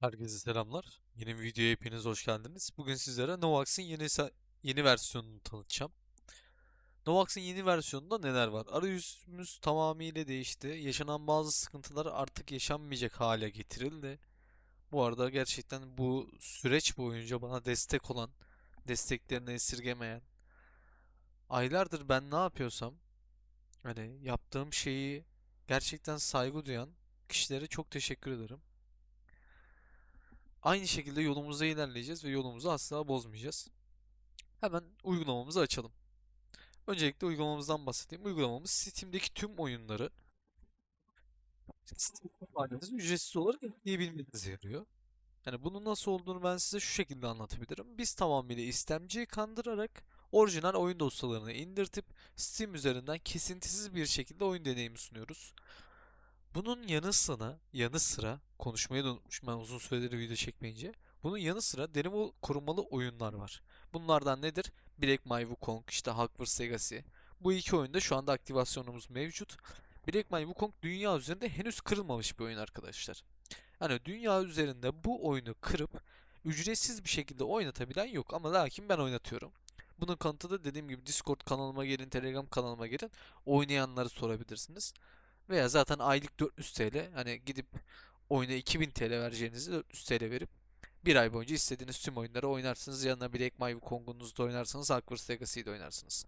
Herkese selamlar. Yeni bir videoya hepiniz hoş geldiniz. Bugün sizlere Novax'ın yeni yeni versiyonunu tanıtacağım. Novax'ın yeni versiyonunda neler var? Arayüzümüz tamamıyla değişti. Yaşanan bazı sıkıntılar artık yaşanmayacak hale getirildi. Bu arada gerçekten bu süreç boyunca bana destek olan, desteklerini esirgemeyen, aylardır ben ne yapıyorsam, hani yaptığım şeyi gerçekten saygı duyan kişilere çok teşekkür ederim. Aynı şekilde yolumuza ilerleyeceğiz ve yolumuzu asla bozmayacağız. Hemen uygulamamızı açalım. Öncelikle uygulamamızdan bahsedeyim. Uygulamamız Steam'deki tüm oyunları Steam ücretsiz olarak ekleyebilmenize yarıyor. Yani bunun nasıl olduğunu ben size şu şekilde anlatabilirim. Biz tamamıyla istemciyi kandırarak orijinal oyun dosyalarını indirtip Steam üzerinden kesintisiz bir şekilde oyun deneyimi sunuyoruz. Bunun yanı sıra, yanı sıra konuşmayı da unutmuşum ben uzun süredir video çekmeyince. Bunun yanı sıra deneme korumalı oyunlar var. Bunlardan nedir? Black My Wukong, işte Hogwarts Legacy. Bu iki oyunda şu anda aktivasyonumuz mevcut. Black My Wukong dünya üzerinde henüz kırılmamış bir oyun arkadaşlar. Hani dünya üzerinde bu oyunu kırıp ücretsiz bir şekilde oynatabilen yok ama lakin ben oynatıyorum. Bunun kanıtı da dediğim gibi Discord kanalıma gelin, Telegram kanalıma gelin. Oynayanları sorabilirsiniz. Veya zaten aylık 400 TL hani gidip oyuna 2000 TL vereceğinizi 400 TL verip bir ay boyunca istediğiniz tüm oyunları oynarsınız. Yanına Black My Wukong'unuzu da oynarsınız. Hogwarts Legacy'yi de oynarsınız.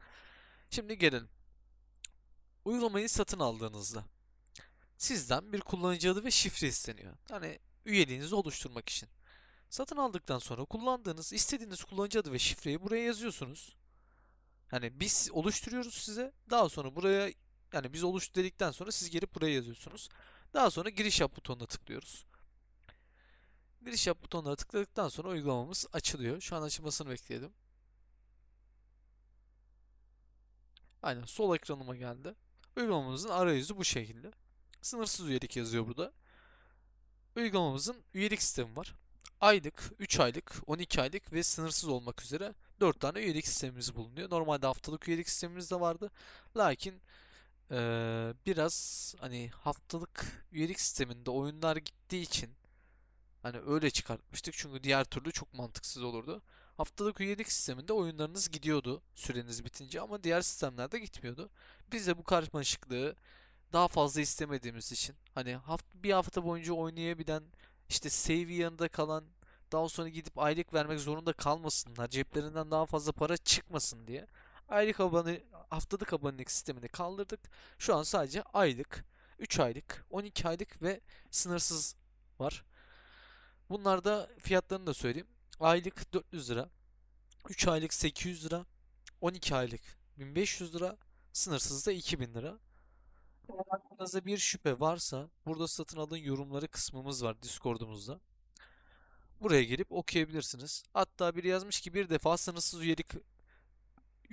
Şimdi gelelim. Uygulamayı satın aldığınızda sizden bir kullanıcı adı ve şifre isteniyor. Hani üyeliğinizi oluşturmak için. Satın aldıktan sonra kullandığınız, istediğiniz kullanıcı adı ve şifreyi buraya yazıyorsunuz. Hani biz oluşturuyoruz size. Daha sonra buraya yani biz oluştur dedikten sonra siz gelip buraya yazıyorsunuz. Daha sonra giriş yap butonuna tıklıyoruz. Giriş yap butonuna tıkladıktan sonra uygulamamız açılıyor. Şu an açılmasını bekleyelim. Aynen sol ekranıma geldi. Uygulamamızın arayüzü bu şekilde. Sınırsız üyelik yazıyor burada. Uygulamamızın üyelik sistemi var. Aylık, 3 aylık, 12 aylık ve sınırsız olmak üzere 4 tane üyelik sistemimiz bulunuyor. Normalde haftalık üyelik sistemimiz de vardı. Lakin biraz hani haftalık üyelik sisteminde oyunlar gittiği için hani öyle çıkartmıştık. Çünkü diğer türlü çok mantıksız olurdu. Haftalık üyelik sisteminde oyunlarınız gidiyordu süreniz bitince ama diğer sistemlerde gitmiyordu. Biz de bu karmaşıklığı daha fazla istemediğimiz için hani hafta, bir hafta boyunca oynayabilen işte save yanında kalan daha sonra gidip aylık vermek zorunda kalmasınlar ceplerinden daha fazla para çıkmasın diye aylık abone haftalık abonelik sistemini kaldırdık. Şu an sadece aylık 3 aylık 12 aylık ve sınırsız var. Bunlarda fiyatlarını da söyleyeyim. Aylık 400 lira 3 aylık 800 lira 12 aylık 1500 lira sınırsız da 2000 lira. Aklınızda bir şüphe varsa burada satın alın yorumları kısmımız var Discord'umuzda. Buraya gelip okuyabilirsiniz. Hatta biri yazmış ki bir defa sınırsız üyelik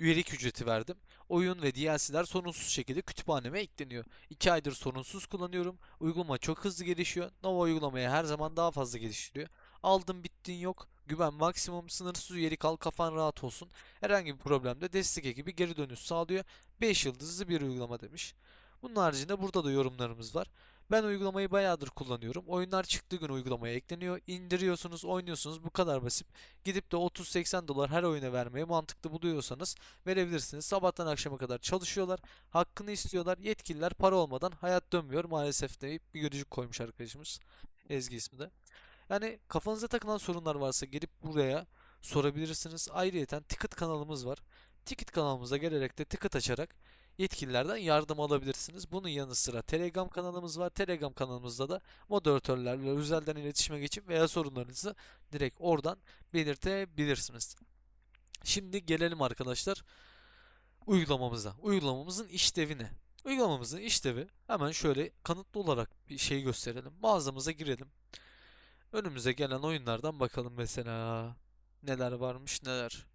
üyelik ücreti verdim. Oyun ve DLC'ler sorunsuz şekilde kütüphaneme ekleniyor. 2 aydır sorunsuz kullanıyorum. Uygulama çok hızlı gelişiyor. Nova uygulamaya her zaman daha fazla geliştiriyor. Aldım bittin yok. Güven maksimum sınırsız üyelik al kafan rahat olsun. Herhangi bir problemde destek ekibi geri dönüş sağlıyor. 5 yıldızlı bir uygulama demiş. Bunun haricinde burada da yorumlarımız var. Ben uygulamayı bayağıdır kullanıyorum. Oyunlar çıktığı gün uygulamaya ekleniyor. İndiriyorsunuz, oynuyorsunuz. Bu kadar basit. Gidip de 30-80 dolar her oyuna vermeyi mantıklı buluyorsanız verebilirsiniz. Sabahtan akşama kadar çalışıyorlar. Hakkını istiyorlar. Yetkililer para olmadan hayat dönmüyor maalesef deyip bir gülücük koymuş arkadaşımız. Ezgi ismi de. Yani kafanıza takılan sorunlar varsa gelip buraya sorabilirsiniz. Ayrıyeten Ticket kanalımız var. Ticket kanalımıza gelerek de ticket açarak yetkililerden yardım alabilirsiniz. Bunun yanı sıra Telegram kanalımız var. Telegram kanalımızda da moderatörlerle özelden iletişime geçip veya sorunlarınızı direkt oradan belirtebilirsiniz. Şimdi gelelim arkadaşlar uygulamamıza. Uygulamamızın işlevi ne? Uygulamamızın işlevi hemen şöyle kanıtlı olarak bir şey gösterelim. Mağazamıza girelim. Önümüze gelen oyunlardan bakalım mesela. Neler varmış neler.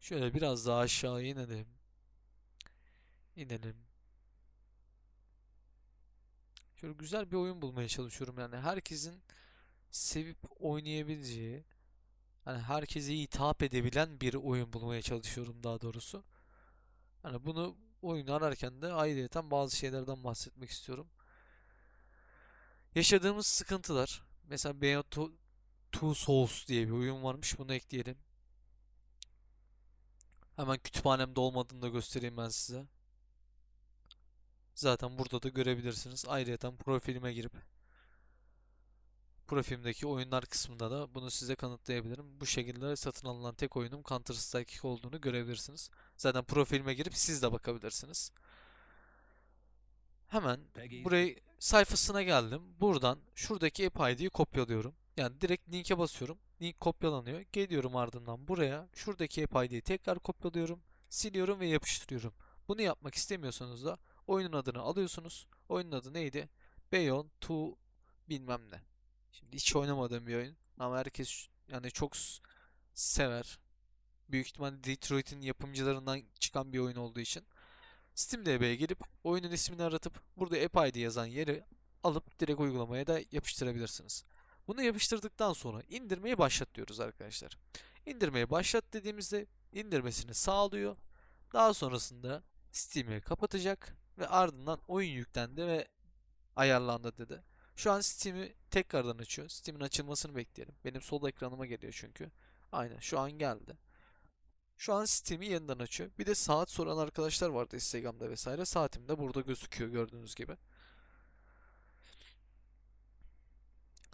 Şöyle biraz daha aşağı inelim. İnelim. Şöyle güzel bir oyun bulmaya çalışıyorum yani. Herkesin sevip oynayabileceği, hani herkese hitap edebilen bir oyun bulmaya çalışıyorum daha doğrusu. Hani bunu oyunu ararken de ayrıyeten bazı şeylerden bahsetmek istiyorum. Yaşadığımız sıkıntılar Mesela Beyond Two, Two Souls diye bir oyun varmış. Bunu ekleyelim. Hemen kütüphanemde olmadığını da göstereyim ben size. Zaten burada da görebilirsiniz. Ayrıca profilime girip profilimdeki oyunlar kısmında da bunu size kanıtlayabilirim. Bu şekilde satın alınan tek oyunum Counter Strike olduğunu görebilirsiniz. Zaten profilime girip siz de bakabilirsiniz. Hemen burayı sayfasına geldim. Buradan şuradaki app ID'yi kopyalıyorum. Yani direkt linke basıyorum. Link kopyalanıyor. Geliyorum ardından buraya. Şuradaki app ID'yi tekrar kopyalıyorum. Siliyorum ve yapıştırıyorum. Bunu yapmak istemiyorsanız da oyunun adını alıyorsunuz. Oyunun adı neydi? Beyond 2 bilmem ne. Şimdi hiç oynamadığım bir oyun. Ama herkes yani çok sever. Büyük ihtimalle Detroit'in yapımcılarından çıkan bir oyun olduğu için. SteamDB'ye gelip oyunun ismini aratıp burada App ID yazan yeri alıp direkt uygulamaya da yapıştırabilirsiniz. Bunu yapıştırdıktan sonra indirmeyi başlat diyoruz arkadaşlar. İndirmeyi başlat dediğimizde indirmesini sağlıyor. Daha sonrasında Steam'i kapatacak ve ardından oyun yüklendi ve ayarlandı dedi. Şu an Steam'i tekrardan açıyor. Steam'in açılmasını bekleyelim. Benim sol ekranıma geliyor çünkü. Aynen şu an geldi. Şu an Steam'i yeniden açıyor. Bir de saat soran arkadaşlar vardı Instagram'da vesaire. Saatim de burada gözüküyor gördüğünüz gibi.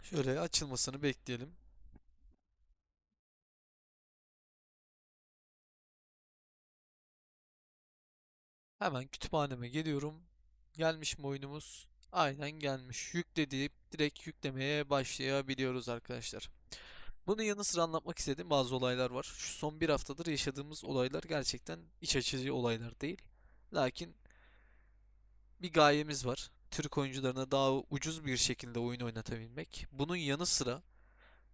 Şöyle açılmasını bekleyelim. Hemen kütüphaneme geliyorum. Gelmiş mi oyunumuz? Aynen gelmiş. Yükle deyip direkt yüklemeye başlayabiliyoruz arkadaşlar. Bunun yanı sıra anlatmak istediğim bazı olaylar var. Şu son bir haftadır yaşadığımız olaylar gerçekten iç açıcı olaylar değil. Lakin bir gayemiz var. Türk oyuncularına daha ucuz bir şekilde oyun oynatabilmek. Bunun yanı sıra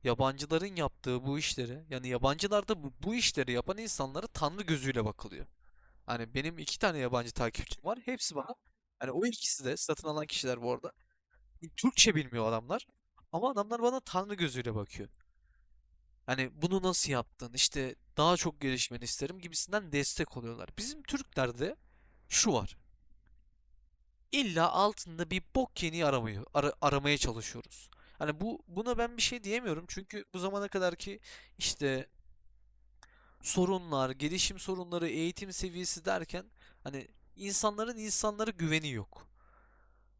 yabancıların yaptığı bu işleri, yani yabancılarda bu işleri yapan insanlara tanrı gözüyle bakılıyor. Hani benim iki tane yabancı takipçim var. Hepsi bana. Hani o ikisi de satın alan kişiler bu arada. Türkçe bilmiyor adamlar. Ama adamlar bana tanrı gözüyle bakıyor. Hani bunu nasıl yaptın? İşte daha çok gelişmeni isterim gibisinden destek oluyorlar. Bizim Türklerde şu var. İlla altında bir bok yeni aramayı ara- aramaya çalışıyoruz. Hani bu buna ben bir şey diyemiyorum çünkü bu zamana kadar ki işte sorunlar, gelişim sorunları, eğitim seviyesi derken hani insanların insanlara güveni yok.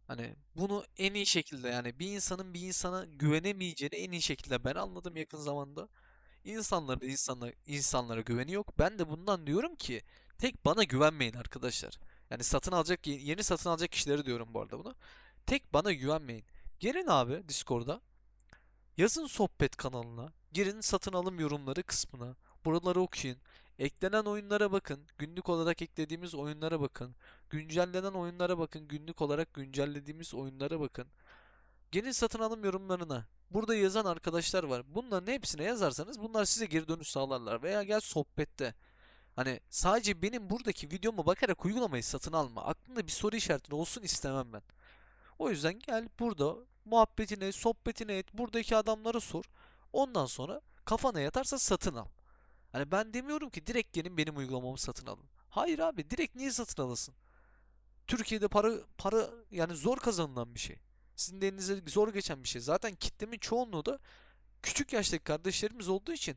Hani bunu en iyi şekilde yani bir insanın bir insana güvenemeyeceğini en iyi şekilde ben anladım yakın zamanda. İnsanların insanlara, insanlara güveni yok. Ben de bundan diyorum ki tek bana güvenmeyin arkadaşlar. Yani satın alacak ye- yeni satın alacak kişileri diyorum bu arada bunu. Tek bana güvenmeyin. Gelin abi Discord'a. Yazın sohbet kanalına. Girin satın alım yorumları kısmına. Buraları okuyun. Eklenen oyunlara bakın. Günlük olarak eklediğimiz oyunlara bakın. Güncellenen oyunlara bakın. Günlük olarak güncellediğimiz oyunlara bakın. Gelin satın alım yorumlarına. Burada yazan arkadaşlar var. Bunların hepsine yazarsanız bunlar size geri dönüş sağlarlar. Veya gel sohbette. Hani sadece benim buradaki videoma bakarak uygulamayı satın alma. Aklında bir soru işareti olsun istemem ben. O yüzden gel burada muhabbetine, sohbetine et. Buradaki adamlara sor. Ondan sonra kafana yatarsa satın al. Hani ben demiyorum ki direkt gelin benim uygulamamı satın alın. Hayır abi direkt niye satın alasın? Türkiye'de para para yani zor kazanılan bir şey. Sizin de elinize zor geçen bir şey. Zaten kitlemin çoğunluğu da küçük yaştaki kardeşlerimiz olduğu için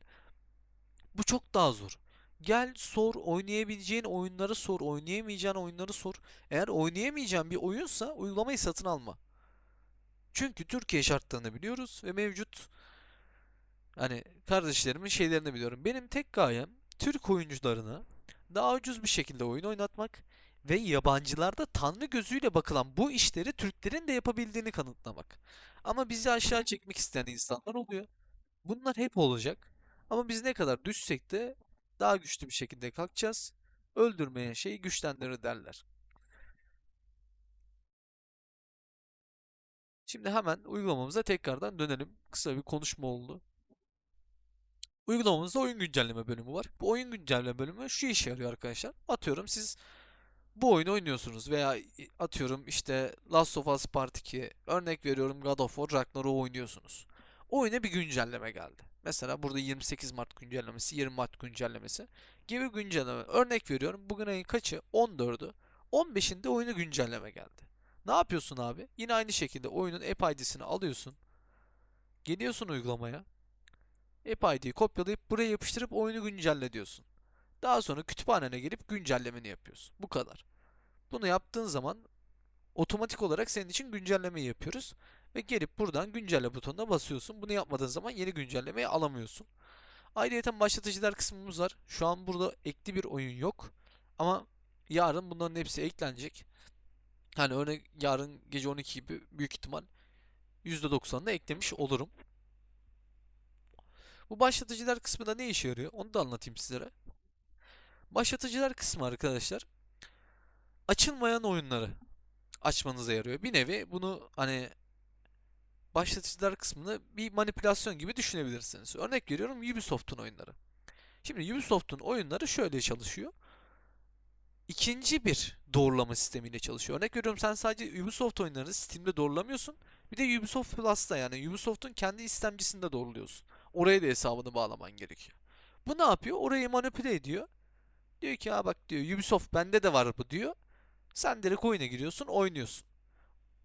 bu çok daha zor. Gel sor, oynayabileceğin oyunları sor, oynayamayacağın oyunları sor. Eğer oynayamayacağın bir oyunsa uygulamayı satın alma. Çünkü Türkiye şartlarını biliyoruz ve mevcut hani kardeşlerimin şeylerini biliyorum. Benim tek gayem Türk oyuncularına daha ucuz bir şekilde oyun oynatmak ve yabancılarda tanrı gözüyle bakılan bu işleri Türklerin de yapabildiğini kanıtlamak. Ama bizi aşağı çekmek isteyen insanlar oluyor. Bunlar hep olacak. Ama biz ne kadar düşsek de daha güçlü bir şekilde kalkacağız. Öldürmeyen şeyi güçlendirir derler. Şimdi hemen uygulamamıza tekrardan dönelim. Kısa bir konuşma oldu. Uygulamamızda oyun güncelleme bölümü var. Bu oyun güncelleme bölümü şu işe yarıyor arkadaşlar. Atıyorum siz bu oyunu oynuyorsunuz veya atıyorum işte Last of Us Part 2 örnek veriyorum God of War Ragnarok'u oynuyorsunuz. Oyuna bir güncelleme geldi. Mesela burada 28 Mart güncellemesi, 20 Mart güncellemesi gibi güncelleme. Örnek veriyorum bugün ayın kaçı? 14'ü. 15'inde oyuna güncelleme geldi. Ne yapıyorsun abi? Yine aynı şekilde oyunun app ID'sini alıyorsun. Geliyorsun uygulamaya. App ID'yi kopyalayıp buraya yapıştırıp oyunu güncelle diyorsun. Daha sonra kütüphanene gelip güncellemeni yapıyorsun. Bu kadar. Bunu yaptığın zaman otomatik olarak senin için güncellemeyi yapıyoruz. Ve gelip buradan güncelle butonuna basıyorsun. Bunu yapmadığın zaman yeni güncellemeyi alamıyorsun. Ayrıca başlatıcılar kısmımız var. Şu an burada ekli bir oyun yok. Ama yarın bunların hepsi eklenecek. Hani örnek yarın gece 12 gibi büyük ihtimal %90'ını eklemiş olurum. Bu başlatıcılar kısmında ne işe yarıyor? Onu da anlatayım sizlere. Başlatıcılar kısmı arkadaşlar açılmayan oyunları açmanıza yarıyor. Bir nevi bunu hani başlatıcılar kısmını bir manipülasyon gibi düşünebilirsiniz. Örnek veriyorum Ubisoft'un oyunları. Şimdi Ubisoft'un oyunları şöyle çalışıyor. İkinci bir doğrulama sistemiyle çalışıyor. Örnek veriyorum sen sadece Ubisoft oyunlarını Steam'de doğrulamıyorsun. Bir de Ubisoft Plus'ta yani Ubisoft'un kendi istemcisinde doğruluyorsun. Oraya da hesabını bağlaman gerekiyor. Bu ne yapıyor? Orayı manipüle ediyor. Diyor ki ha bak diyor Ubisoft bende de var bu diyor. Sen direkt oyuna giriyorsun, oynuyorsun.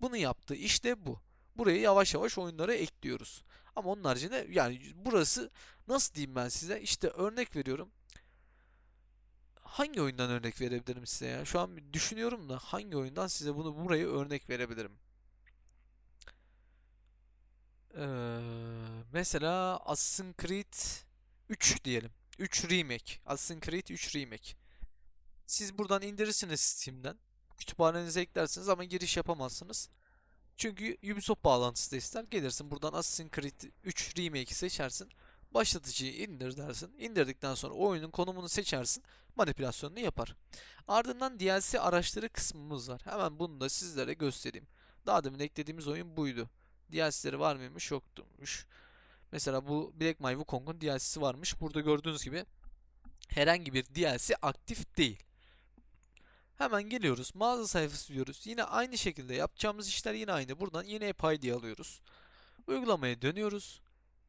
Bunu yaptığı işte bu. Buraya yavaş yavaş oyunlara ekliyoruz. Ama onun haricinde yani burası nasıl diyeyim ben size? İşte örnek veriyorum. Hangi oyundan örnek verebilirim size ya? Şu an düşünüyorum da hangi oyundan size bunu buraya örnek verebilirim? Ee, mesela Assassin's Creed 3 diyelim. 3 Remake. Assassin's Creed 3 Remake. Siz buradan indirirsiniz Steam'den. Kütüphanenize eklersiniz ama giriş yapamazsınız. Çünkü Ubisoft bağlantısı da ister. Gelirsin buradan Assassin's Creed 3 Remake'i seçersin. Başlatıcıyı indir dersin. İndirdikten sonra oyunun konumunu seçersin. Manipülasyonunu yapar. Ardından DLC araçları kısmımız var. Hemen bunu da sizlere göstereyim. Daha demin eklediğimiz oyun buydu. DLC'leri var mıymış? Yokmuş. Mesela bu Black My Wukong'un DLC'si varmış. Burada gördüğünüz gibi herhangi bir DLC aktif değil. Hemen geliyoruz. Mağaza sayfası diyoruz. Yine aynı şekilde yapacağımız işler yine aynı. Buradan yeni App ID alıyoruz. Uygulamaya dönüyoruz.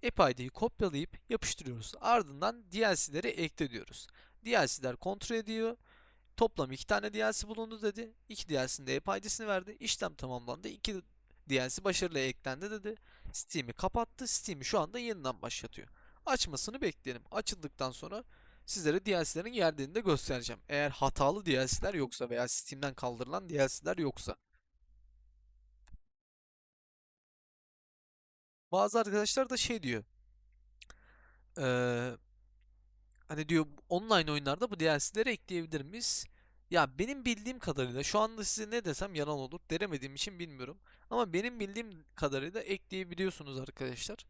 App ID'yi kopyalayıp yapıştırıyoruz. Ardından DLC'leri ekle diyoruz. DLC'ler kontrol ediyor. Toplam 2 tane DLC bulundu dedi. 2 DLC'nin de App ID'sini verdi. İşlem tamamlandı. 2 DLC başarıyla eklendi dedi. Steam'i kapattı. Steam'i şu anda yeniden başlatıyor. Açmasını bekleyelim. Açıldıktan sonra sizlere DLC'lerin geldiğini de göstereceğim. Eğer hatalı DLC'ler yoksa veya Steam'den kaldırılan DLC'ler yoksa. Bazı arkadaşlar da şey diyor. Eee hani diyor online oyunlarda bu DLC'leri ekleyebilir miyiz? Ya benim bildiğim kadarıyla şu anda size ne desem yalan olur. Denemediğim için bilmiyorum. Ama benim bildiğim kadarıyla ekleyebiliyorsunuz arkadaşlar.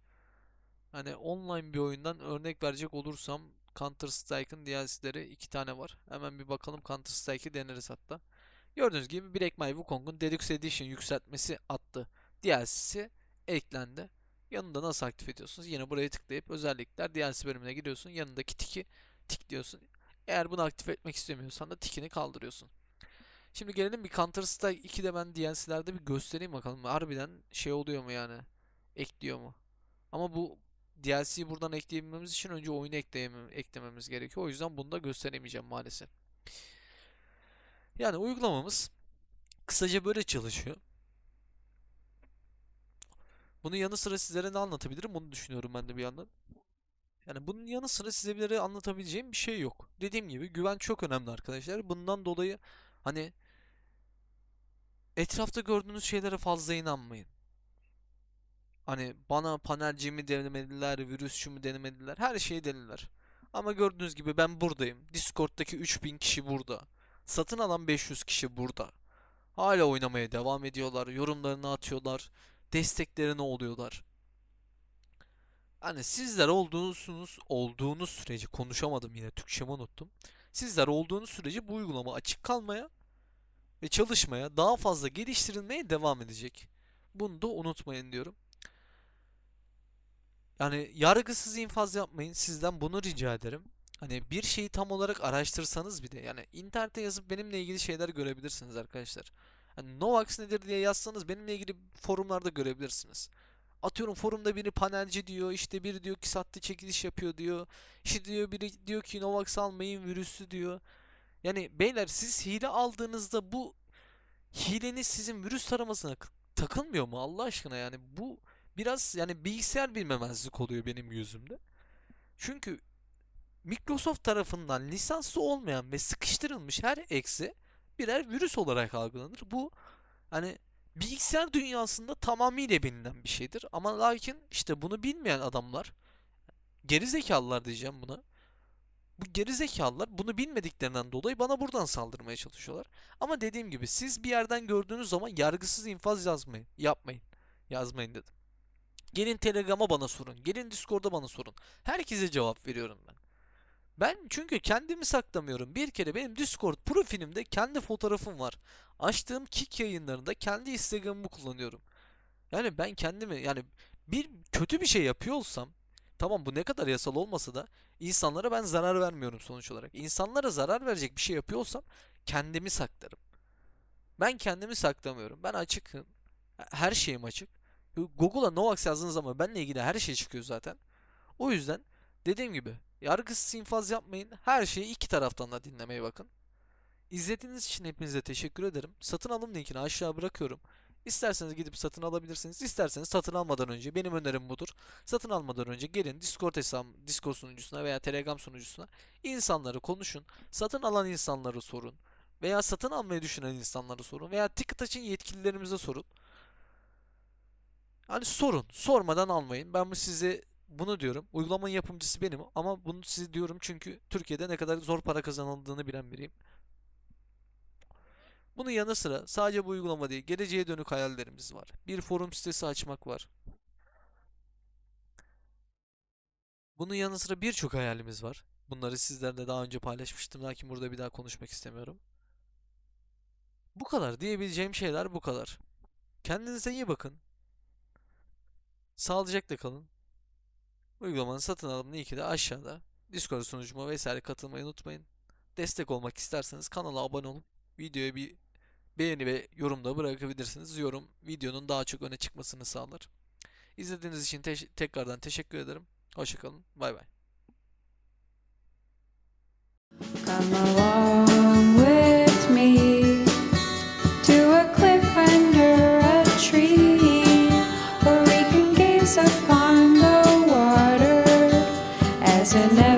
Hani online bir oyundan örnek verecek olursam Counter Strike'ın DLC'leri iki tane var. Hemen bir bakalım Counter Strike'ı deneriz hatta. Gördüğünüz gibi Black My Wukong'un Deluxe Edition yükseltmesi attı. DLC'si eklendi. Yanında nasıl aktif ediyorsunuz? Yine buraya tıklayıp özellikler DLC bölümüne giriyorsun. Yanındaki tiki tıklıyorsun. Eğer bunu aktif etmek istemiyorsan da tikini kaldırıyorsun. Şimdi gelelim bir Counter Strike 2'de ben DLC'lerde bir göstereyim bakalım. Harbiden şey oluyor mu yani? Ekliyor mu? Ama bu DLC'yi buradan ekleyebilmemiz için önce oyunu eklememiz gerekiyor. O yüzden bunu da gösteremeyeceğim maalesef. Yani uygulamamız kısaca böyle çalışıyor. Bunun yanı sıra sizlere ne anlatabilirim bunu düşünüyorum ben de bir yandan. Yani bunun yanı sıra sizlere anlatabileceğim bir şey yok. Dediğim gibi güven çok önemli arkadaşlar. Bundan dolayı hani etrafta gördüğünüz şeylere fazla inanmayın. Hani bana panelci mi denemediler, virüsçü mü denemediler, her şeyi denediler. Ama gördüğünüz gibi ben buradayım. Discord'daki 3000 kişi burada. Satın alan 500 kişi burada. Hala oynamaya devam ediyorlar, yorumlarını atıyorlar, desteklerini oluyorlar. Hani sizler olduğunuz olduğunuz sürece konuşamadım yine Türkçemi unuttum. Sizler olduğunuz sürece bu uygulama açık kalmaya ve çalışmaya, daha fazla geliştirilmeye devam edecek. Bunu da unutmayın diyorum. Yani yargısız infaz yapmayın. Sizden bunu rica ederim. Hani bir şeyi tam olarak araştırsanız bir de yani internete yazıp benimle ilgili şeyler görebilirsiniz arkadaşlar. Hani Novax nedir diye yazsanız benimle ilgili forumlarda görebilirsiniz. Atıyorum forumda biri panelci diyor, işte biri diyor ki sahte çekiliş yapıyor diyor. İşte diyor biri diyor ki Novax almayın virüsü diyor. Yani beyler siz hile aldığınızda bu hileniz sizin virüs taramasına takılmıyor mu Allah aşkına yani bu biraz yani bilgisayar bilmemezlik oluyor benim yüzümde. Çünkü Microsoft tarafından lisanslı olmayan ve sıkıştırılmış her eksi birer virüs olarak algılanır. Bu hani bilgisayar dünyasında tamamıyla bilinen bir şeydir. Ama lakin işte bunu bilmeyen adamlar gerizekalılar diyeceğim buna. Bu gerizekalılar bunu bilmediklerinden dolayı bana buradan saldırmaya çalışıyorlar. Ama dediğim gibi siz bir yerden gördüğünüz zaman yargısız infaz yazmayın. Yapmayın. Yazmayın dedim. Gelin Telegram'a bana sorun. Gelin Discord'a bana sorun. Herkese cevap veriyorum ben. Ben çünkü kendimi saklamıyorum. Bir kere benim Discord profilimde kendi fotoğrafım var. Açtığım Kick yayınlarında kendi Instagram'ımı kullanıyorum. Yani ben kendimi yani bir kötü bir şey yapıyor olsam tamam bu ne kadar yasal olmasa da insanlara ben zarar vermiyorum sonuç olarak. İnsanlara zarar verecek bir şey yapıyor olsam kendimi saklarım. Ben kendimi saklamıyorum. Ben açıkım. Her şeyim açık. Google'a Novax yazdığınız zaman benimle ilgili her şey çıkıyor zaten. O yüzden dediğim gibi yargısız infaz yapmayın. Her şeyi iki taraftan da dinlemeye bakın. İzlediğiniz için hepinize teşekkür ederim. Satın alım linkini aşağı bırakıyorum. İsterseniz gidip satın alabilirsiniz. İsterseniz satın almadan önce benim önerim budur. Satın almadan önce gelin Discord hesabım, Discord sunucusuna veya Telegram sunucusuna insanları konuşun. Satın alan insanları sorun. Veya satın almayı düşünen insanları sorun. Veya ticket açın yetkililerimize sorun. Hani sorun. Sormadan almayın. Ben bu size bunu diyorum. Uygulamanın yapımcısı benim ama bunu size diyorum çünkü Türkiye'de ne kadar zor para kazanıldığını bilen biriyim. Bunun yanı sıra sadece bu uygulama değil, geleceğe dönük hayallerimiz var. Bir forum sitesi açmak var. Bunun yanı sıra birçok hayalimiz var. Bunları sizlerle daha önce paylaşmıştım. Lakin burada bir daha konuşmak istemiyorum. Bu kadar diyebileceğim şeyler bu kadar. Kendinize iyi bakın. Sağlıcakla kalın. Uygulamanın satın alım linki de aşağıda. Discord sunucuma vesaire katılmayı unutmayın. Destek olmak isterseniz kanala abone olup videoya bir beğeni ve yorum da bırakabilirsiniz. Yorum videonun daha çok öne çıkmasını sağlar. İzlediğiniz için teş- tekrardan teşekkür ederim. Hoşçakalın. Bay bay. Got my walls And now.